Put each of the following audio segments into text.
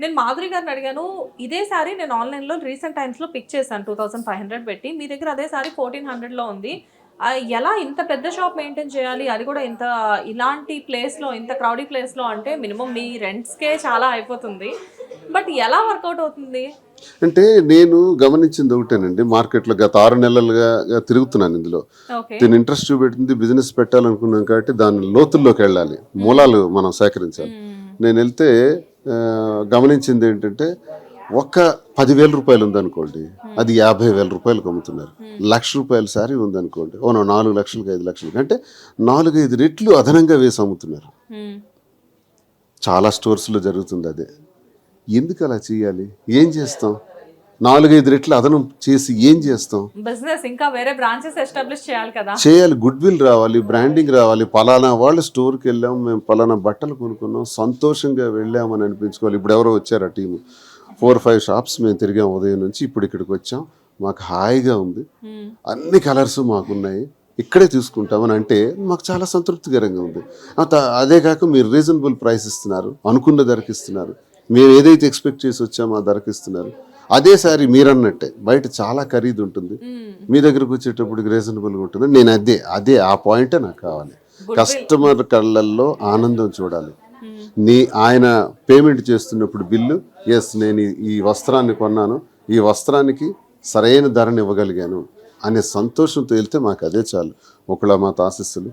నేను మాధురి గారిని అడిగాను ఇదే సారీ నేను ఆన్లైన్లో రీసెంట్ టైమ్స్లో పిక్ చేశాను టూ థౌసండ్ ఫైవ్ హండ్రెడ్ పెట్టి. మీ దగ్గర అదే సారీ ఫోర్టీన్ హండ్రెడ్లో ఉంది. ఎలా ఇంత పెద్ద షాప్ మెయింటైన్ చేయాలి? అది కూడా ఇంత ఇలాంటి ప్లేస్లో ఇంత క్రౌడీ ప్లేస్లో అంటే మినిమం మీ రెంట్స్కే చాలా అయిపోతుంది. బట్ ఎలా వర్కౌట్ అవుతుంది? అంటే నేను గమనించింది ఒకటేనండి మార్కెట్లో గత ఆరు నెలలుగా తిరుగుతున్నాను ఇందులో. దీని ఇంట్రెస్ట్ చూపెట్టింది బిజినెస్ పెట్టాలనుకున్నాం కాబట్టి దాని లోతుల్లోకి వెళ్ళాలి. మూలాలు మనం సేకరించాలి. నేను వెళ్తే గమనించింది ఏంటంటే ఒక్క పదివేల రూపాయలు ఉందనుకోండి అది యాభై వేల రూపాయలకు అమ్ముతున్నారు. లక్ష రూపాయల శారీ ఉందనుకోండి ఓ నాలుగు లక్షలకి ఐదు లక్షలకి అంటే నాలుగైదు రెట్లు అదనంగా వేసి అమ్ముతున్నారు. చాలా స్టోర్స్లో జరుగుతుంది అదే. ఎందుకు అలా చేయాలి? ఏం చేస్తాం? నాలుగైదు రెట్లు అదనం చేసి ఏం చేస్తాం? బిజినెస్ ఇంకా వేరే బ్రాంచెస్ ఎస్టాబ్లిష్ చేయాలి కదా. చేయాలి గుడ్ విల్ రావాలి బ్రాండింగ్ రావాలి. పలానా వాళ్ళ స్టోర్కి వెళ్ళాం మేము పలానా బట్టలు కొనుక్కున్నాం సంతోషంగా వెళ్ళామని అనిపించుకోవాలి. ఇప్పుడు ఎవరో వచ్చారు ఆ టీము ఫోర్ ఫైవ్ షాప్స్ మేము తిరిగాం ఉదయం నుంచి ఇప్పుడు ఇక్కడికి వచ్చాం. మాకు హాయిగా ఉంది. Hmm. అన్ని కలర్స్ మాకున్నాయి. ఇక్కడే తీసుకుంటామని అంటే మాకు చాలా సంతృప్తికరంగా ఉంది. అత- అదే కాక మీరు రీజనబుల్ ప్రైస్ ఇస్తున్నారు అనుకున్న ధరకి ఇస్తున్నారు. మేము ఏదైతే ఎక్స్పెక్ట్ చేసి వచ్చామో ఆ ధరకి ఇస్తున్నారు. అదే సారి మీరన్నట్టే బయట చాలా ఖరీదు ఉంటుంది. మీ దగ్గరకు వచ్చేటప్పటికి రీజనబుల్గా ఉంటుంది. నేను అదే అదే ఆ పాయింటే నాకు కావాలి. కస్టమర్ కళ్ళల్లో ఆనందం చూడాలి. నీ ఆయన పేమెంట్ చేస్తున్నప్పుడు బిల్లు ఎస్ నేను ఈ- వస్త్రాన్ని కొన్నాను. ఈ వస్త్రానికి సరైన ధరను ఇవ్వగలిగాను అనే సంతోషంతో వెళ్తే మాకు అదే చాలు. ఒకళమాత ఆశస్సులు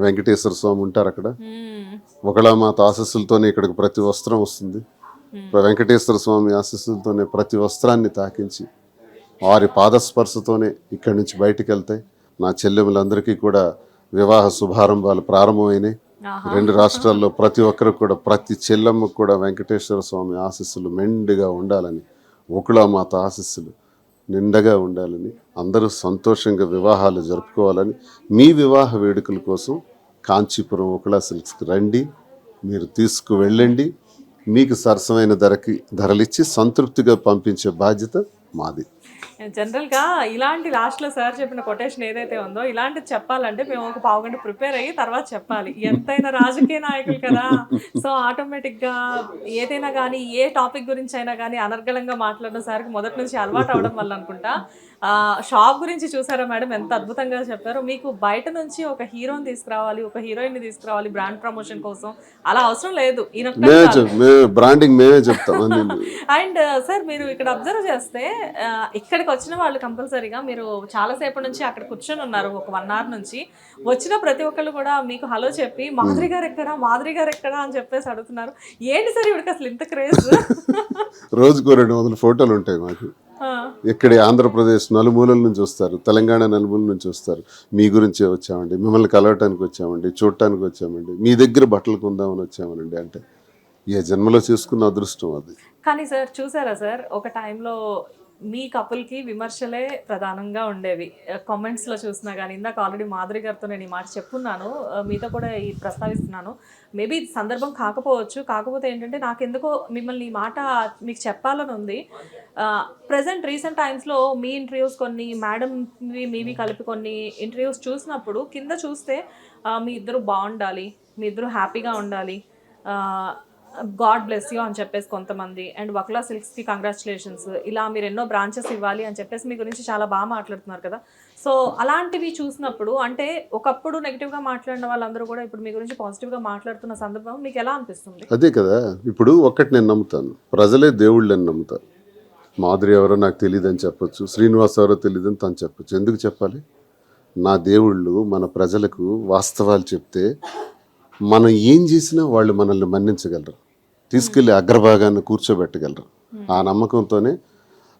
వెంకటేశ్వర స్వామి ఉంటారు అక్కడ. ఒకళమాత ఆశస్సులతోనే ఇక్కడికి ప్రతి వస్త్రం వస్తుంది. వెంకటేశ్వర స్వామి ఆశస్సులతోనే ప్రతి వస్త్రాన్ని తాకించి వారి పాదస్పర్శతోనే ఇక్కడి నుంచి బయటికి వెళ్తాయి. నా చెల్లెములందరికీ కూడా వివాహ శుభారంభాలు ప్రారంభమైనాయి. రెండు రాష్ట్రాల్లో ప్రతి ఒక్కరు కూడా ప్రతి చెల్లెమ్మకు కూడా వెంకటేశ్వర స్వామి ఆశీస్సులు మెండుగా ఉండాలని ఒకళమాత ఆశీస్సులు నిండగా ఉండాలని అందరూ సంతోషంగా వివాహాలు జరుపుకోవాలని మీ వివాహ వేడుకల కోసం కాంచీపురం ఒకళా సిల్క్స్కి రండి మీరు తీసుకు వెళ్ళండి మీకు సరసమైన ధరకి ధరలిచ్చి సంతృప్తిగా పంపించే బాధ్యత మాది. జనరల్గా ఇలాంటి లాస్ట్లో సార్ చెప్పిన కొటేషన్ ఏదైతే ఉందో ఇలాంటిది చెప్పాలంటే మేము ఒక పావు గంట ప్రిపేర్ అయ్యి తర్వాత చెప్పాలి. ఎంతైనా రాజకీయ నాయకులు కదా. సో ఆటోమేటిక్గా ఏదైనా కానీ ఏ టాపిక్ గురించి అయినా కానీ అనర్గళంగా మాట్లాడడం సార్కి మొదటి నుంచి అలవాటు అవడం వల్ల అనుకుంటా. షాప్ గురించి చూసారా మేడం? ఎంత అద్భుతంగా చెప్పారు. మీకు బయట నుంచి ఒక హీరోని తీసుకురావాలి ఒక హీరోయిన్ని తీసుకురావాలి బ్రాండ్ ప్రమోషన్ కోసం. అలా అవసరం లేదు. బ్రాండింగ్ మేమే చెప్తాం. అన్ని అండ్ సార్ మీరు ఇక్కడ అబ్జర్వ్ చేస్తే ఇక్కడికి వచ్చిన వాళ్ళు కంపల్సరీగా మీరు చాలాసేపు నుంచి అక్కడ కూర్చొని ఉన్నారు ఒక వన్ అవర్ నుంచి. వచ్చిన ప్రతి ఒక్కళ్ళు కూడా మీకు హలో చెప్పి మాధురి గారు ఎక్కడా మాధురి గారు ఎక్కడా అని చెప్పేసి అడుగుతున్నారు. ఏంటి సార్ ఇవిడికి అసలు ఇంత క్రేజ్? రోజుకో రెండు వందల ఫోటోలు ఉంటాయి మాకు. ఇక్కడి ఆంధ్రప్రదేశ్ నలుమూలల నుంచి వస్తారు తెలంగాణ నలుమూల నుంచి వస్తారు. మీ గురించే వచ్చామండి మిమ్మల్ని కలవటానికి వచ్చామండి చూడటానికి వచ్చామండి మీ దగ్గర బట్టలు కొందామని వచ్చామనండి అంటే ఏ జన్మలో చేసుకున్న అదృష్టం అది. కానీ సార్ చూసారా సార్ ఒక టైంలో మీ కపుల్కి విమర్శలే ప్రధానంగా ఉండేవి. కామెంట్స్లో చూసినా కానీ ఇందాక ఆల్రెడీ మాధురి గారితో నేను ఈ మాట చెప్పున్నాను. మీతో కూడా ఈ ప్రస్తావిస్తున్నాను. మేబీ సందర్భం కాకపోవచ్చు. కాకపోతే ఏంటంటే నాకెందుకో మిమ్మల్ని ఈ మాట మీకు చెప్పాలని ఉంది. ప్రజెంట్ రీసెంట్ టైమ్స్లో మీ ఇంటర్వ్యూస్ కొన్ని మేడంవి మీవి కలిపి కొన్ని ఇంటర్వ్యూస్ చూసినప్పుడు కింద చూస్తే మీ ఇద్దరు బాగుండాలి మీ ఇద్దరు హ్యాపీగా ఉండాలి. గాడ్ బ్లెస్ యూ అని చెప్పేసి కొంతమంది. అండ్ వక్లా సిల్క్స్కి కంగ్రాచులేషన్స్. ఇలా మీరు ఎన్నో బ్రాంచెస్ ఇవ్వాలి అని చెప్పేసి మీ గురించి చాలా బాగా మాట్లాడుతున్నారు కదా. సో అలాంటివి చూసినప్పుడు అంటే ఒకప్పుడు నెగిటివ్గా మాట్లాడిన వాళ్ళందరూ కూడా ఇప్పుడు మీ గురించి పాజిటివ్గా మాట్లాడుతున్న సందర్భం మీకు ఎలా అనిపిస్తుంది? అదే కదా. ఇప్పుడు ఒక్కటి నేను నమ్ముతాను. ప్రజలే దేవుళ్ళని నమ్ముతారు. మాధురి ఎవరో నాకు తెలియదని చెప్పొచ్చు. శ్రీనివాస్ ఎవరో తెలియదని తను చెప్పొచ్చు. ఎందుకు చెప్పాలి? నా దేవుళ్ళు మన ప్రజలకు వాస్తవాలు చెప్తే మనం ఏం చేసినా వాళ్ళు మనల్ని మన్నించగలరు. తీసుకెళ్ళి అగ్రభాగాన్ని కూర్చోబెట్టగలరు. ఆ నమ్మకంతోనే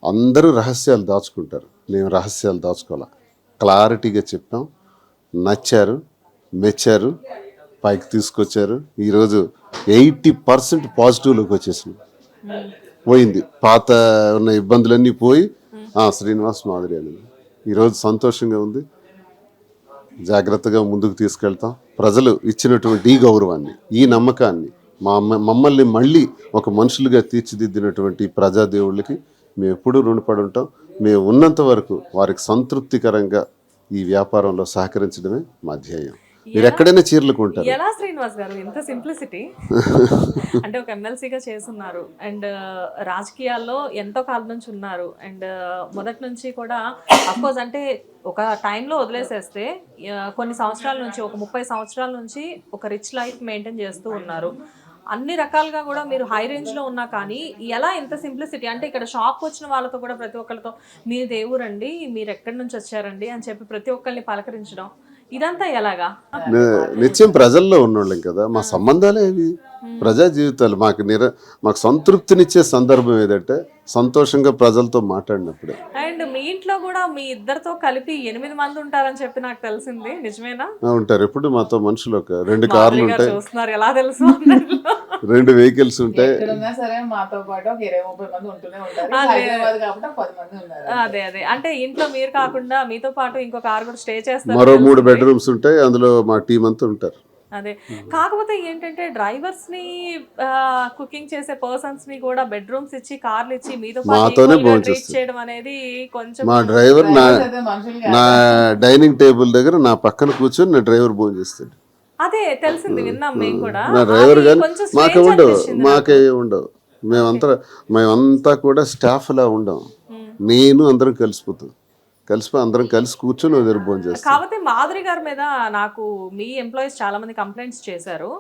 అందరూ రహస్యాలు దాచుకుంటారు. మేము రహస్యాలు దాచుకోవాలా? క్లారిటీగా చెప్పాం. నచ్చారు. మెచ్చారు. పైకి తీసుకొచ్చారు. ఈరోజు ఎయిటీ పర్సెంట్ పాజిటివ్లోకి వచ్చేసింది పోయింది. పాత ఉన్న ఇబ్బందులన్నీ పోయి శ్రీనివాస్ మాదిరి అని ఈరోజు సంతోషంగా ఉంది. జాగ్రత్తగా ముందుకు తీసుకెళ్తాం. ప్రజలు ఇచ్చినటువంటి ఈ గౌరవాన్ని ఈ నమ్మకాన్ని మా మమ్మల్ని మళ్ళీ ఒక మనుషులుగా తీర్చిదిద్దినటువంటి ప్రజాదేవుళ్ళకి మేము ఎప్పుడూ రుణపడి ఉంటాం. మేము ఉన్నంత వరకు వారికి సంతృప్తికరంగా ఈ వ్యాపారంలో సహకరించడమే మా ధ్యేయం. మీరు ఎక్కడైనా చీరలు కొంటారు. ఎలా శ్రీనివాస్ గారు? ఇంత సింప్లిసిటీ అంటే ఒక ఎమ్మెల్సీగా చేస్తున్నారు. అండ్ రాజకీయాల్లో ఎంతో కాలం నుంచి ఉన్నారు. అండ్ మొదటి నుంచి కూడా అఫ్కోర్స్ అంటే ఒక టైంలో వదిలేసేస్తే ఆ, కొన్ని సంవత్సరాల నుంచి ఒక ముప్పై సంవత్సరాల నుంచి ఒక రిచ్ లైఫ్ మెయింటైన్ చేస్తూ ఉన్నారు. అన్ని రకాలుగా కూడా మీరు హై రేంజ్లో ఉన్నా కానీ ఎలా ఇంత సింప్లిసిటీ అంటే ఇక్కడ షాప్ వచ్చిన వాళ్ళతో కూడా ప్రతి ఒక్కరితో మీ దేవురండి మీరు ఎక్కడి నుంచి వచ్చారండి? అని చెప్పి ప్రతి ఒక్కరిని పలకరించడం ఇదంతా ఎలాగా? నిత్యం ప్రజల్లో ఉన్నోళ్ళం కదా మా సంబంధాలే ఇవి. ప్రజా జీవితాలు మాకు నిర మాకు సంతృప్తినిచ్చే సందర్భం ఏదంటే సంతోషంగా ప్రజలతో మాట్లాడినప్పుడే. అండ్ మీ ఇంట్లో కూడా మీ ఇద్దరితో కలిపి ఎనిమిది మంది ఉంటారని చెప్పి నాకు తెలిసింది. నిజమేనా? ఉంటారు. ఎప్పుడు మాతో మనుషులు ఒక రెండు కార్లు ఉంటాయి. చూస్తున్నారు. ఎలా తెలుసు. రెండు వెహికల్స్ ఉంటాయి. అదే. అదే అదే. అంటే ఇంట్లో మీరు కాకుండా మీతో పాటు ఇంకొక ఆరుగురు స్టే చేస్తారు మరో మూడు బెడ్రూమ్స్ ఉంటాయి. అందులో మా టీం అంతా ఉంటారు. అదే. కాకపోతే ఏంటంటే డ్రైవర్స్ని కుకింగ్ చేసే పర్సన్స్ని కూడా బెడ్రూమ్స్ ఇచ్చి కార్లు ఇచ్చి మీతో మాతోనే. ట్రీట్ చేయడం అనేది కొంచెం మా డ్రైవర్ నా డైనింగ్ టేబుల్ దగ్గర నా పక్కన కూర్చొని నా డ్రైవర్ భోజనం చేస్తాడు. అదే తెలిసింది విన్నాం మేము కూడా. డ్రైవర్ మాకే ఉండవు మాకే ఉండవు మేమంతా మేమంతా కూడా స్టాఫ్ లా ఉండం. నేను అందరం కలిసిపోతాం కలిసిపోయి అందరం కలిసి కూర్చొని వదిలి భోజనం చేస్తాం. కాకపోతే మాధురి గారి మీద నాకు మీ ఎంప్లాయీస్ చాలా మంది కంప్లైంట్స్ చేశారు.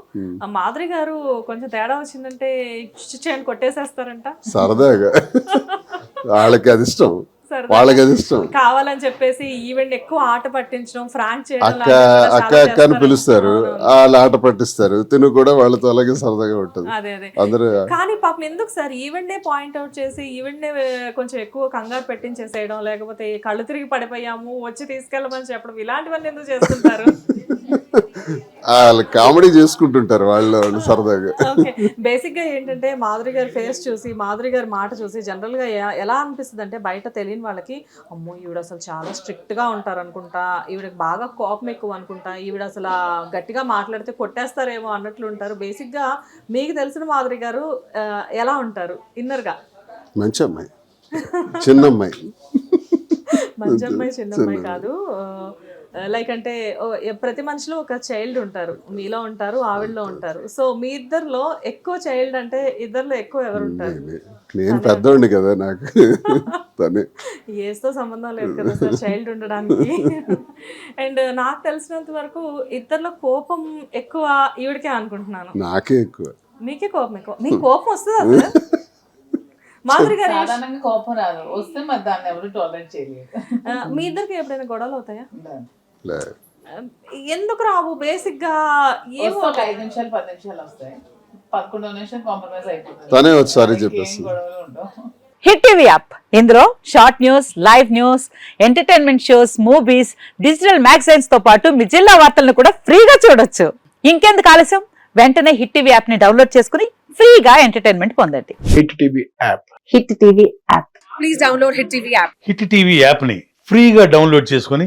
ఆ మాధురి గారు కొంచెం తేడా వచ్చిందంటే చేయండి కొట్టేసేస్తారంట. సరదాగా. వాళ్ళకి అది ఇష్టం. వాళ్ళకి అది ఇష్టం. కావాలని చెప్పేసి ఈవెంట్ ఎక్కువ ఆట పట్టించడం ఫ్రాంక్ చేయడం అక్క అక్క అక్క అని. పిలుస్తారు. వాళ్ళు ఆట పట్టిస్తారు. తిను కూడా వాళ్ళతో అలాగే సరదాగా ఉంటుంది. అదే అదే. అందరూ కానీ పాపం ఎందుకు సార్? ఈవెంట్ పాయింట్ అవుట్ చేసి ఈవెంట్ కొంచెం ఎక్కువ కంగారు పెట్టించేసేయడం లేకపోతే కళ్ళు తిరిగి పడిపోయాము వచ్చి తీసుకెళ్ళమని చెప్పడం ఇలాంటివన్నీ ఎందుకు చేస్తుంటారు? వాళ్ళు కామెడీ చేసుకుంటుంటారు వాళ్ళు వాళ్ళు సరదాగా. బేసిక్గా ఏంటంటే మాధురి గారి ఫేస్ చూసి మాధురి గారి మాట చూసి జనరల్గా ఎలా అనిపిస్తుంది అంటే బయట తెలియని వాళ్ళకి అమ్మో ఈవిడ అసలు చాలా స్ట్రిక్ట్గా ఉంటారు అనుకుంటా ఈవిడకి బాగా కోపం ఎక్కువ అనుకుంటా ఈవిడ అసలు గట్టిగా మాట్లాడితే కొట్టేస్తారేమో అన్నట్లు ఉంటారు. బేసిక్గా మీకు తెలిసిన మాధురి గారు ఎలా ఉంటారు? ఇన్నర్గా. మంచి అమ్మాయి. చిన్న అమ్మాయి. మంచి అమ్మాయి చిన్న అమ్మాయి కాదు. లైక్ అంటే ఓ, ఎ- ప్రతి మనిషిలో ఒక చైల్డ్ ఉంటారు. మీలో ఉంటారు ఆవిడలో ఉంటారు. సో మీ ఇద్దరిలో ఎక్కువ చైల్డ్ అంటే ఇద్దరిలో ఎక్కువ ఎవరు ఉంటారు? నేను పెద్దోడిని కదా నాకు. తనే. ఏస్తో సంబంధం లేదు కదా సార్ చైల్డ్ ఉండడానికి. అండ్ నాకు తెలిసినంత వరకు ఇద్దరిలో కోపం ఎక్కువ ఈవిడకే అనుకుంటున్నాను. నాకే ఎక్కువ. మీకే కోపం ఎక్కువ. మీకు కోపం వస్తుందా సార్? మాధురి గారు ఏ- సాధారణంగా కోపం రాదు. వస్తే మరి దాన్ని ఎవరు టాలరేట్ చేయలేదు ఆ, మీ ఇద్దరికి ఎప్పుడైనా గొడవలు అవుతాయా? ఎందుకు రావు? బేసిక్గా ఏమో ఒక ఐదు నిమిషాలు పది నిమిషాలు వస్తాయి. పదకొండో నిమిషం కాంప్రమైజ్ అయిపోతుంది. తనే ఒకసారి ఉండవు. Hit TV app. ఇందులో short news live news entertainment shows movies digital మ్యాగజైన్స్తో పాటు మీ జిల్లా వార్తలను కూడా ఫ్రీగా చూడొచ్చు. ఇంకెందుకు ఆలస్యం? వెంటనే హిట్ టీవీ యాప్ని డౌన్లోడ్ చేసుకుని ఫ్రీగా ఎంటర్టైన్మెంట్ పొందండి. Hit TV app. Hit TV app. Hit TV యాప్ని ఫ్రీగా డౌన్లోడ్ చేసుకొని